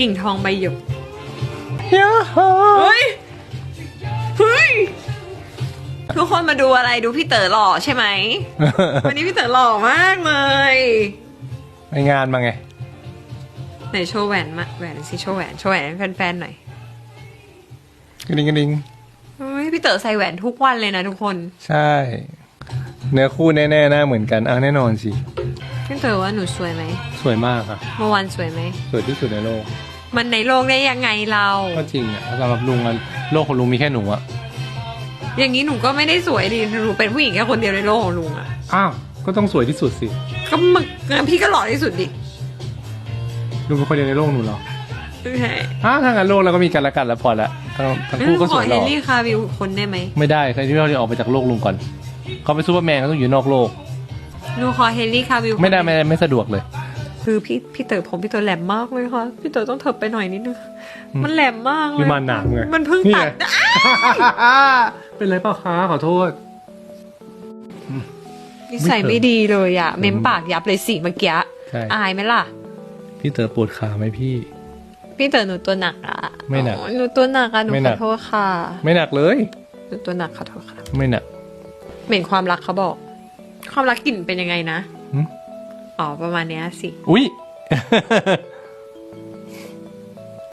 กิ่งทองใบหยกยาฮาเฮ้ย เฮ้ย ทุกคนมาดูอะไรดูพี่เต๋อหล่อใช่ไหม วันนี้พี่เต๋อหล่อมากเลย ไปงานมาไง ไหนโชว์แหวนมาแหวนสิโชว์แหวนโชว์แหวนให้แฟนๆหน่อยกระดิ่งกระดิ่งเฮ้ยพี่เต๋อใส่แหวนทุกวันเลยนะทุกคน ใช่ เนื้อคู่แน่ๆหน้าเหมือนกันอะแน่นอนสิ พี่เต๋อว่าหนูสวยไหม สวยมากอะเมื่อวานสวยไหม สวยที่สุดในโลก มันในโลกได้ยังไงเรา ก็จริงอะสำหรับลุงอะโลกของลุงมีแค่หนูอะอย่างนี้หนูก็ไม่ได้สวยดิหนูเป็นผู้หญิงแค่คนเดียวในโลกของลุงอะอ้าวก็ต้องสวยที่สุดสิ ก็มึกงั้นพี่ก็หล่อที่สุดดิลุงเป็นคนเดียวในโลกหนูเหรอใช่อ้าวถ้างั้นโลกเราก็มีกันและกันแล้วพอละทั้งทั้งคู่ก็ขสอวยหเฮล่อนรี่คาวิวคนได้ไหมไม่ได้ใครที่เราจะออกไปจากโลกลุงก่อนเขาเป็นซูเปอร์แมนเขาต้องอยู่นอกโลก หนูขอเฮนรี่คาวิวไม่ได้ไม่ได้ไม่สะดวกเลย คือพี่พี่เต๋อผมพี่เต๋อแหลมมากเลยค่ะ พี่เต๋อต้องเถิบไปหน่อยนิดนึง มันแหลมมากเลยวิมานหนามไงมันเพิ่งนี่ตัดไงเป็นไรเปล่าคะขอโทษนิสัยไม่ดีเลยอะเม้มปากยับเลยสิเมื่อกี้ใช่อายไหมล่ะ พี่เต๋อปวดขาไหมพี่ พี่เต๋อหนูตัวหนักอะไม่หนักโอ้ยหนูตัวหนักอะหนูไม่หขนัอกโทษค่ะ ไม่หนักเลยหนูตัวหนักขอโทษค่ะ ไม่หนัก เหม็นความรักเขาบอก ความรักกลิ่นเป็นยังไงนะหึ อ๋อ ประมาณเนี้ยสิ อุ้ย